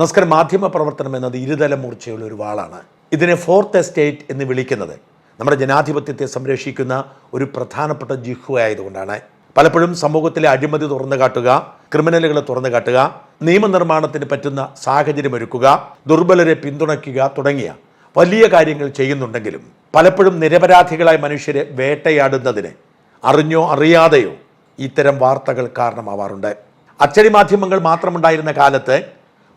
നമസ്കാരം. മാധ്യമ പ്രവർത്തനം എന്നത് ഇരുതല മൂർച്ചയുള്ള ഒരു വാളാണ്. ഇതിനെ ഫോർത്ത് എസ്റ്റേറ്റ് എന്ന് വിളിക്കുന്നത്. നമ്മുടെ ജനാധിപത്യത്തെ സംരക്ഷിക്കുന്ന ഒരു പ്രധാനപ്പെട്ട ജിഹു ആയതുകൊണ്ടാണ്. പലപ്പോഴും സമൂഹത്തിലെ അഴിമതി തുറന്നു കാട്ടുക ക്രിമിനലുകളെ തുറന്നു കാട്ടുക നിയമനിർമ്മാണത്തിന് പറ്റുന്ന സാഹചര്യം ഒരുക്കുക ദുർബലരെ പിന്തുണയ്ക്കുക തുടങ്ങിയ വലിയ കാര്യങ്ങൾ ചെയ്യുന്നുണ്ടെങ്കിലും പലപ്പോഴും നിരപരാധികളായ മനുഷ്യരെ വേട്ടയാടുന്നതിന് അറിഞ്ഞോ അറിയാതെയോ ഇത്തരം വാർത്തകൾ കാരണമാവാറുണ്ട്. അച്ചടി മാധ്യമങ്ങൾ മാത്രമുണ്ടായിരുന്ന കാലത്ത്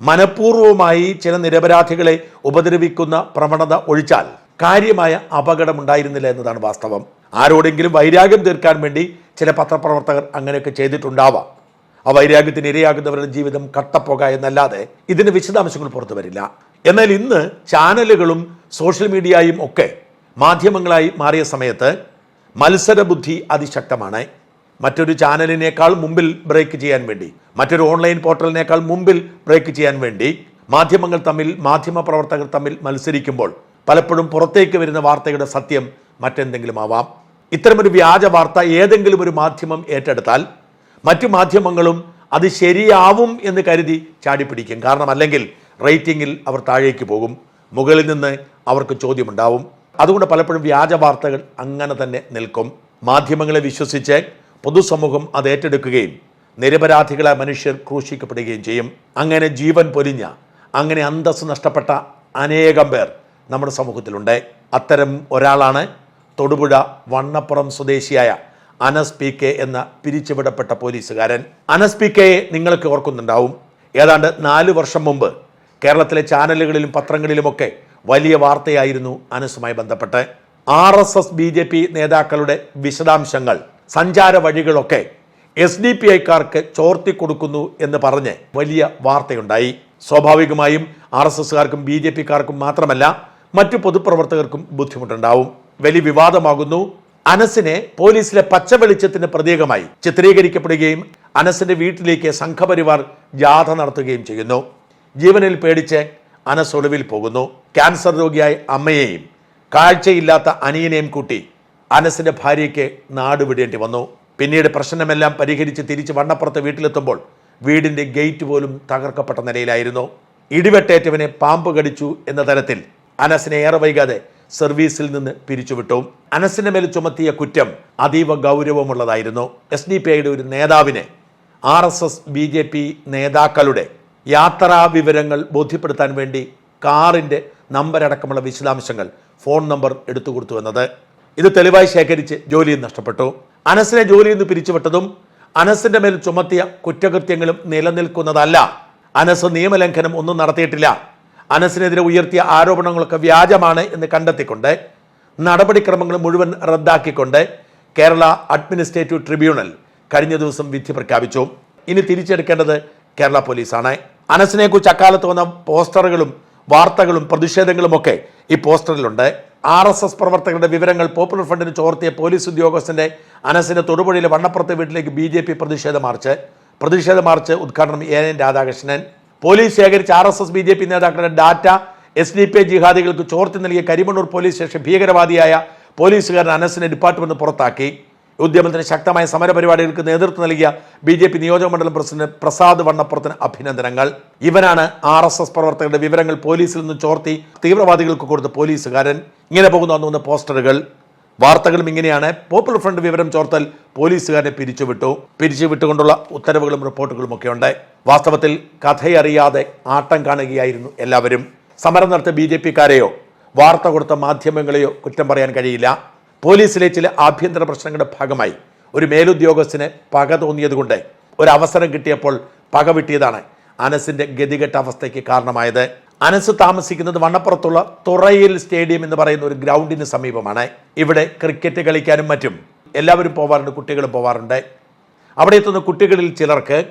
മനഃപൂർവമായി ചില നിരപരാധികളെ ഉപദ്രവിക്കുന്ന പ്രവണത ഒഴിച്ചാൽ കാര്യമായ അപകടമുണ്ടായിരുന്നില്ല എന്നതാണ് വാസ്തവം. ആരോടെങ്കിലും വൈരാഗ്യം തീർക്കാൻ വേണ്ടി ചില പത്രപ്രവർത്തകർ അങ്ങനെയൊക്കെ ചെയ്തിട്ടുണ്ടാവാം. ആ വൈരാഗ്യത്തിന് ഇരയാകുന്നവരുടെ ജീവിതം കട്ടപ്പോക എന്നല്ലാതെ ഇതിന് വിശദാംശങ്ങൾ പുറത്തു വരില്ല. എന്നാൽ ഇന്ന് ചാനലുകളും സോഷ്യൽ മീഡിയയും ഒക്കെ മാധ്യമങ്ങളായി മാറിയ സമയത്ത് മത്സരബുദ്ധി അതിശക്തമാണ്. മറ്റൊരു ചാനലിനേക്കാൾ മുമ്പിൽ ബ്രേക്ക് ചെയ്യാൻ വേണ്ടി മറ്റൊരു ഓൺലൈൻ പോർട്ടലിനേക്കാൾ മുമ്പിൽ ബ്രേക്ക് ചെയ്യാൻ വേണ്ടി മാധ്യമങ്ങൾ തമ്മിൽ മാധ്യമ പ്രവർത്തകർ തമ്മിൽ മത്സരിക്കുമ്പോൾ പലപ്പോഴും പുറത്തേക്ക് വരുന്ന വാർത്തയുടെ സത്യം മറ്റെന്തെങ്കിലും ആവാം. ഇത്തരമൊരു വ്യാജ വാർത്ത ഏതെങ്കിലും ഒരു മാധ്യമം ഏറ്റെടുത്താൽ മറ്റു മാധ്യമങ്ങളും അത് ശരിയാവും എന്ന് കരുതി ചാടിപ്പിടിക്കും. കാരണം അല്ലെങ്കിൽ റേറ്റിംഗിൽ അവർ താഴേക്ക് പോകും. മുകളിൽ നിന്ന് അവർക്ക് ചോദ്യമുണ്ടാവും. അതുകൊണ്ട് പലപ്പോഴും വ്യാജ വാർത്തകൾ അങ്ങനെ തന്നെ നിൽക്കും. മാധ്യമങ്ങളെ വിശ്വസിച്ച് പൊതുസമൂഹം അത് ഏറ്റെടുക്കുകയും നിരപരാധികളായ മനുഷ്യർ ക്രൂശിക്കപ്പെടുകയും ചെയ്യും. അങ്ങനെ ജീവൻ പൊലിഞ്ഞ അങ്ങനെ അന്തസ് നഷ്ടപ്പെട്ട അനേകം പേർ നമ്മുടെ സമൂഹത്തിലുണ്ട്. അത്തരം ഒരാളാണ് തൊടുപുഴ വണ്ണപ്പുറം സ്വദേശിയായ അനസ് പി കെ എന്ന പിരിച്ചുവിടപ്പെട്ട പോലീസുകാരൻ. അനസ് പി കെയെ നിങ്ങൾക്ക് ഓർക്കുന്നുണ്ടാവും. ഏതാണ്ട് നാല് വർഷം മുമ്പ് കേരളത്തിലെ ചാനലുകളിലും പത്രങ്ങളിലുമൊക്കെ വലിയ വാർത്തയായിരുന്നു അനസുമായി ബന്ധപ്പെട്ട്. R S S B J P നേതാക്കളുടെ വിശദാംശങ്ങൾ സഞ്ചാര വഴികളൊക്കെ എസ് ഡി പി ഐക്കാർക്ക് ചോർത്തി കൊടുക്കുന്നു എന്ന് പറഞ്ഞ് വലിയ വാർത്തയുണ്ടായി. സ്വാഭാവികമായും ആർ എസ് എസ്കാർക്കും ബി ജെ പിക്കാർക്കും മാത്രമല്ല മറ്റു പൊതുപ്രവർത്തകർക്കും ബുദ്ധിമുട്ടുണ്ടാവും. വലിയ വിവാദമാകുന്നു. അനസിനെ പോലീസിലെ പച്ച വെളിച്ചത്തിന്റെ പ്രതീകമായി ചിത്രീകരിക്കപ്പെടുകയും അനസിന്റെ വീട്ടിലേക്ക് സംഘപരിവാർ ജാഥ നടത്തുകയും ചെയ്യുന്നു. ജീവനിൽ പേടിച്ച് അനസ് ഒളിവിൽ പോകുന്നു. ക്യാൻസർ രോഗിയായ അമ്മയെയും കാഴ്ചയില്ലാത്ത അനിയനെയും കൂട്ടി അനസിന്റെ ഭാര്യയ്ക്ക് നാട് വിടേണ്ടി വന്നു. പിന്നീട് പ്രശ്നമെല്ലാം പരിഹരിച്ച് തിരിച്ച് വണ്ണപ്പുറത്ത് വീട്ടിലെത്തുമ്പോൾ വീടിന്റെ ഗേറ്റ് പോലും തകർക്കപ്പെട്ട നിലയിലായിരുന്നു. ഇടിവെട്ടേറ്റവനെ പാമ്പ് കടിച്ചു എന്ന തരത്തിൽ അനസിനെ ഏറെ വൈകാതെ സർവീസിൽ നിന്ന് പിരിച്ചുവിട്ടു. അനസിന്റെ മേൽ ചുമത്തിയ കുറ്റം അതീവ ഗൗരവമുള്ളതായിരുന്നു. എസ് ഡി പി ഐയുടെ ഒരു നേതാവിനെ R S S B J P നേതാക്കളുടെ യാത്രാ വിവരങ്ങൾ ബോധ്യപ്പെടുത്താൻ വേണ്ടി കാറിന്റെ നമ്പരടക്കമുള്ള വിശദാംശങ്ങൾ ഫോൺ നമ്പർ എടുത്തു കൊടുത്തു എന്നത്. ഇത് തെളിവായി ശേഖരിച്ച് ജോലിയും നഷ്ടപ്പെട്ടു. അനസിനെ ജോലിയിൽ നിന്ന് പിരിച്ചുവിട്ടതും അനസിന്റെ മേൽ ചുമത്തിയ കുറ്റകൃത്യങ്ങളും നിലനിൽക്കുന്നതല്ല. അനസ് നിയമലംഘനം ഒന്നും നടത്തിയിട്ടില്ല. അനസിനെതിരെ ഉയർത്തിയ ആരോപണങ്ങളൊക്കെ വ്യാജമാണ് എന്ന് കണ്ടെത്തിക്കൊണ്ട് നടപടിക്രമങ്ങൾ മുഴുവൻ റദ്ദാക്കിക്കൊണ്ട് കേരള അഡ്മിനിസ്ട്രേറ്റീവ് ട്രിബ്യൂണൽ കഴിഞ്ഞ ദിവസം വിധി പ്രഖ്യാപിച്ചു. ഇനി തിരിച്ചെടുക്കേണ്ടത് കേരള പോലീസാണ്. അനസിനെ കുറിച്ച് അക്കാലത്ത് വന്ന പോസ്റ്ററുകളും വാർത്തകളും പ്രതിഷേധങ്ങളും ഒക്കെ ഈ പോസ്റ്ററിലുണ്ട്. ആർ എസ് എസ് പ്രവർത്തകരുടെ വിവരങ്ങൾ പോപ്പുലർ ഫ്രണ്ടിന് ചോർത്തിയ പോലീസ് ഉദ്യോഗസ്ഥന്റെ അനസിന്റെ തൊടുപുഴയിലെ വണ്ണപ്പുറത്തെ വീട്ടിലേക്ക് ബി ജെ പി പ്രതിഷേധ മാർച്ച്. പ്രതിഷേധ മാർച്ച് ഉദ്ഘാടനം എ എൻ രാധാകൃഷ്ണൻ. പോലീസ് ശേഖരിച്ച R S S B J P നേതാക്കളുടെ ഡാറ്റ എസ് ഡി പി ജിഹാദികൾക്ക് ചോർത്തി നൽകിയ കരിമണ്ണൂർ പോലീസ് സ്റ്റേഷൻ ഭീകരവാദിയായ പോലീസുകാരൻ അനസിനെ ഡിപ്പാർട്ട്മെന്റ് പുറത്താക്കി. ഉദ്യമത്തിന് ശക്തമായ സമരപരിപാടികൾക്ക് നേതൃത്വം നൽകിയ ബി ജെ പി നിയോജക മണ്ഡലം പ്രസിഡന്റ് പ്രസാദ് വണ്ണപ്പുറത്തിന് അഭിനന്ദനങ്ങൾ. ഇവനാണ് ആർ എസ് എസ് പ്രവർത്തകരുടെ വിവരങ്ങൾ പോലീസിൽ നിന്ന് ചോർത്തി തീവ്രവാദികൾക്ക് കൊടുത്ത പോലീസുകാരൻ. ഇങ്ങനെ പോകുന്ന അന്ന് പോസ്റ്ററുകൾ. വാർത്തകളും ഇങ്ങനെയാണ്. പോപ്പുലർ ഫ്രണ്ട് വിവരം ചോർത്തൽ പോലീസുകാരനെ പിരിച്ചുവിട്ടു. പിരിച്ചുവിട്ടുകൊണ്ടുള്ള ഉത്തരവുകളും റിപ്പോർട്ടുകളും ഒക്കെ ഉണ്ട് വാസ്തവത്തിൽ കഥയറിയാതെ ആട്ടം കാണുകയായിരുന്നു എല്ലാവരും. സമരം നടത്തിയ ബി ജെ പിക്കാരെയോ? വാർത്ത കൊടുത്ത മാധ്യമങ്ങളെയോ കുറ്റം പറയാൻ കഴിയില്ല. പോലീസിലെ ചില ആഭ്യന്തര പ്രശ്നങ്ങളുടെ ഭാഗമായി ഒരു മേലുദ്യോഗസ്ഥന് പക തോന്നിയതുകൊണ്ട് ഒരു അവസരം കിട്ടിയപ്പോൾ പക വിട്ടിയതാണ് അനസിന്റെ ഗതികെട്ട അവസ്ഥയ്ക്ക് കാരണമായത്. അനസ് താമസിക്കുന്നത് വണ്ണപ്പുറത്തുള്ള തുറയിൽ സ്റ്റേഡിയം എന്ന് പറയുന്ന ഒരു ഗ്രൗണ്ടിന് സമീപമാണ്. ഇവിടെ ക്രിക്കറ്റ് കളിക്കാനും മറ്റും എല്ലാവരും പോവാറുണ്ട് കുട്ടികളും പോവാറുണ്ട്. അവിടെ എത്തുന്ന കുട്ടികളിൽ ചിലർക്ക്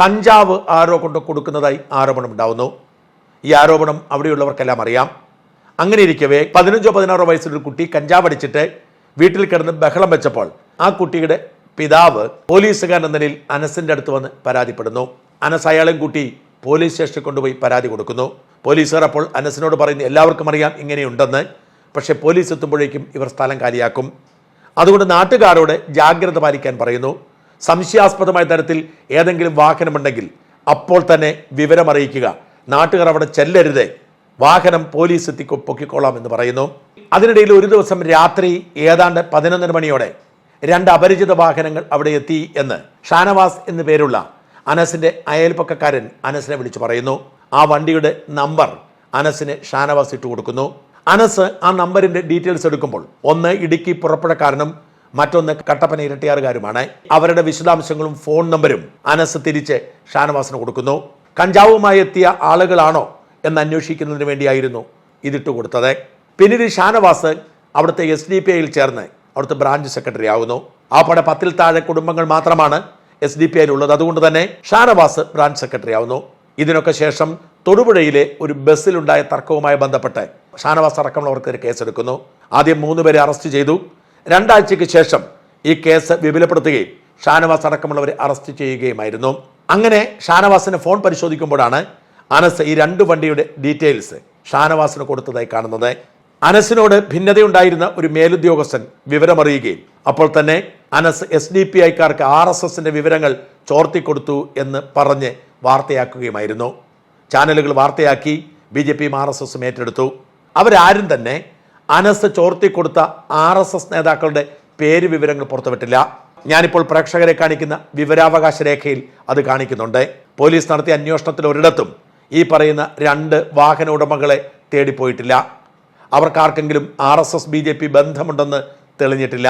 കഞ്ചാവ് ആരോ കൊണ്ട് കൊടുക്കുന്നതായി ആരോപണം ഉണ്ടാവുന്നു. ഈ ആരോപണം അവിടെയുള്ളവർക്കെല്ലാം അറിയാം. അങ്ങനെ ഇരിക്കവേ പതിനഞ്ചോ പതിനാറോ വയസ്സിലൊരു കുട്ടി കഞ്ചാവ് അടിച്ചിട്ട് വീട്ടിൽ കിടന്ന് ബഹളം വെച്ചപ്പോൾ ആ കുട്ടിയുടെ പിതാവ് പോലീസുകാരൻ എന്ന നിലയിൽ അനസിന്റെ അടുത്ത് വന്ന് പരാതിപ്പെടുന്നു. അനസ് അയാളെയും കുട്ടി പോലീസ് സ്റ്റേഷനിൽ കൊണ്ടുപോയി പരാതി കൊടുക്കുന്നു. പോലീസുകാർ അപ്പോൾ അനസിനോട് പറയുന്നു എല്ലാവർക്കും അറിയാം ഇങ്ങനെയുണ്ടെന്ന്. പക്ഷേ പോലീസ് എത്തുമ്പോഴേക്കും ഇവർ സ്ഥലം കാലിയാക്കും. അതുകൊണ്ട് നാട്ടുകാരോട് ജാഗ്രത പാലിക്കാൻ പറയുന്നു. സംശയാസ്പദമായ തരത്തിൽ ഏതെങ്കിലും വാഹനമുണ്ടെങ്കിൽ അപ്പോൾ തന്നെ വിവരമറിയിക്കുക. നാട്ടുകാർ അവിടെ ചെല്ലരുത്. വാഹനം പോലീസ് എത്തി പൊക്കിക്കോളാം എന്ന് പറയുന്നു. അതിനിടയിൽ ഒരു ദിവസം രാത്രി ഏതാണ്ട് പതിനൊന്നര മണിയോടെ രണ്ട് അപരിചിത വാഹനങ്ങൾ അവിടെ എത്തി എന്ന് ഷാനവാസ് എന്നു പേരുള്ള അനസിന്റെ അയൽപ്പക്കക്കാരൻ അനസിനെ വിളിച്ചു പറയുന്നു. ആ വണ്ടിയുടെ നമ്പർ അനസിന് ഷാനവാസ് ഇട്ടു കൊടുക്കുന്നു. അനസ് ആ നമ്പറിന്റെ ഡീറ്റെയിൽസ് എടുക്കുമ്പോൾ ഒന്ന് ഇടുക്കി പുറപ്പുഴക്കാരനും മറ്റൊന്ന് കട്ടപ്പന ഇരട്ടിയാറുകാരുമാണ്. അവരുടെ വിശദാംശങ്ങളും ഫോൺ നമ്പരും അനസ് തിരിച്ച് ഷാനവാസിന് കൊടുക്കുന്നു. കഞ്ചാവുമായി എത്തിയ ആളുകളാണോ എന്ന് അന്വേഷിക്കുന്നതിന് വേണ്ടിയായിരുന്നു ഇതിട്ട് കൊടുത്തത്. പിന്നീട് ഷാനവാസ് അവിടുത്തെ എസ് ഡി പി ഐയിൽ ചേർന്ന് അവിടുത്തെ ബ്രാഞ്ച് സെക്രട്ടറി ആകുന്നു ആ പടെ പത്തിൽ താഴെ കുടുംബങ്ങൾ മാത്രമാണ് എസ് ഡി പി ഐയിലുള്ളത് അതുകൊണ്ട് തന്നെ ഷാനവാസ് ബ്രാഞ്ച് സെക്രട്ടറി ആവുന്നു. ഇതിനൊക്കെ ശേഷം തൊടുപുഴയിലെ ഒരു ബസ്സിലുണ്ടായ തർക്കവുമായി ബന്ധപ്പെട്ട് ഷാനവാസ് അടക്കമുള്ളവർക്കെതിരെ കേസെടുക്കുന്നു ആദ്യം മൂന്ന് പേരെ അറസ്റ്റ് ചെയ്തു. രണ്ടാഴ്ചയ്ക്ക് ശേഷം ഈ കേസ് വിപുലപ്പെടുത്തുകയും ഷാനവാസ് അടക്കമുള്ളവരെ അറസ്റ്റ് ചെയ്യുകയുമായിരുന്നു. അങ്ങനെ ഷാനവാസിന് ഫോൺ പരിശോധിക്കുമ്പോഴാണ് അനസ് ഈ രണ്ട് വണ്ടിയുടെ ഡീറ്റെയിൽസ് ഷാനവാസിന് കൊടുത്തതായി കാണുന്നത്. അനസിനോട് ഭിന്നതയുണ്ടായിരുന്ന ഒരു മേലുദ്യോഗസ്ഥൻ വിവരമറിയുകയും അപ്പോൾ തന്നെ അനസ് എസ് ഡി പി ഐക്കാർക്ക് ആർ എസ് എസിന്റെ വിവരങ്ങൾ ചോർത്തിക്കൊടുത്തു എന്ന് പറഞ്ഞ് വാർത്തയാക്കുകയുമായിരുന്നു. ചാനലുകൾ വാർത്തയാക്കി ബി ജെ പിയും ആർ എസ് എസും ഏറ്റെടുത്തു. അവരാരും തന്നെ അനസ് ചോർത്തിക്കൊടുത്ത ആർ എസ് എസ് നേതാക്കളുടെ പേര് വിവരങ്ങൾ പുറത്തുവിട്ടില്ല. ഞാനിപ്പോൾ പ്രേക്ഷകരെ കാണിക്കുന്ന വിവരാവകാശ രേഖയിൽ അത് കാണിക്കുന്നുണ്ട്. പോലീസ് നടത്തിയ അന്വേഷണത്തിൽ ഒരിടത്തും ഈ പറയുന്ന രണ്ട് വാഹന ഉടമകളെ തേടിപ്പോയിട്ടില്ല. അവർക്കാർക്കെങ്കിലും R S S B J P ബന്ധമുണ്ടെന്ന് തെളിഞ്ഞിട്ടില്ല.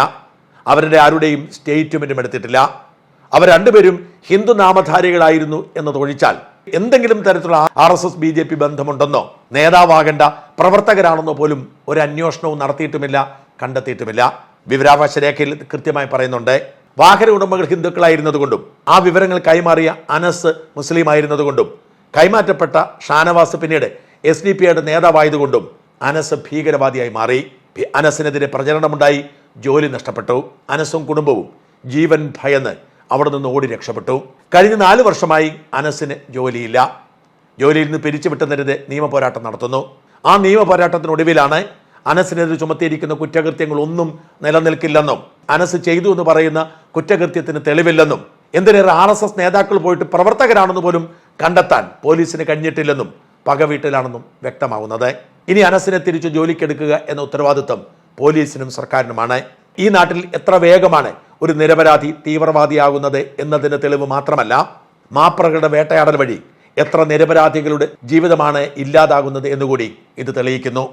അവരുടെ ആരുടെയും സ്റ്റേറ്റ്മെന്റും എടുത്തിട്ടില്ല. അവർ രണ്ടുപേരും ഹിന്ദു നാമധാരികളായിരുന്നു എന്നതൊഴിച്ചാൽ എന്തെങ്കിലും തരത്തിലുള്ള R S S B J P ബന്ധമുണ്ടെന്നോ നേതാവാകേണ്ട പ്രവർത്തകരാണെന്നോ പോലും ഒരു അന്വേഷണവും നടത്തിയിട്ടുമില്ല കണ്ടെത്തിയിട്ടുമില്ല. വിവരാവകാശ രേഖയിൽ കൃത്യമായി പറയുന്നുണ്ട്. വാഹന ഉടമകൾ ഹിന്ദുക്കളായിരുന്നതുകൊണ്ടും ആ വിവരങ്ങൾ കൈമാറിയ അനസ് മുസ്ലിം ആയിരുന്നതുകൊണ്ടും കൈമാറ്റപ്പെട്ട ഷാനവാസ് പിന്നീട് എസ് ഡി പി ഐയുടെ നേതാവായതുകൊണ്ടും അനസ് ഭീകരവാദിയായി മാറി. അനസിനെതിരെ പ്രചരണമുണ്ടായി. ജോലി നഷ്ടപ്പെട്ടു. അനസും കുടുംബവും ജീവൻ ഭയന്ന് അവിടെ നിന്ന് ഓടി രക്ഷപ്പെട്ടു. കഴിഞ്ഞ നാല് വർഷമായി അനസിന് ജോലിയില്ല. ജോലിയിൽ നിന്ന് പിരിച്ചുവിട്ടുന്നതിനെതിരെ നിയമ പോരാട്ടം നടത്തുന്നു. ആ നിയമ പോരാട്ടത്തിനൊടുവിലാണ് അനസിനെതിരെ ചുമത്തിയിരിക്കുന്ന കുറ്റകൃത്യങ്ങൾ ഒന്നും നിലനിൽക്കില്ലെന്നും അനസ് ചെയ്തു എന്ന് പറയുന്ന കുറ്റകൃത്യത്തിന് തെളിവില്ലെന്നും എന്തിനേറെ ആർ എസ് എസ് നേതാക്കൾ പോയിട്ട് പ്രവർത്തകരാണെന്ന് പോലും കണ്ടെത്താൻ പോലീസിന് കഴിഞ്ഞിട്ടില്ലെന്നും പകവീട്ടിലാണെന്നും വ്യക്തമാവുന്നത്. ഇനി അനസിനെ തിരിച്ചു ജോലിക്കെടുക്കുക എന്ന ഉത്തരവാദിത്വം പോലീസിനും സർക്കാരിനുമാണ്. ഈ നാട്ടിൽ എത്ര വേഗമാണ് ഒരു നിരപരാധി തീവ്രവാദിയാകുന്നത് എന്നതിന് തെളിവ് മാത്രമല്ല മാപ്രകളുടെ വേട്ടയാടൽ വഴി എത്ര നിരപരാധികളുടെ ജീവിതമാണ് ഇല്ലാതാകുന്നത് എന്നുകൂടി ഇത് തെളിയിക്കുന്നു.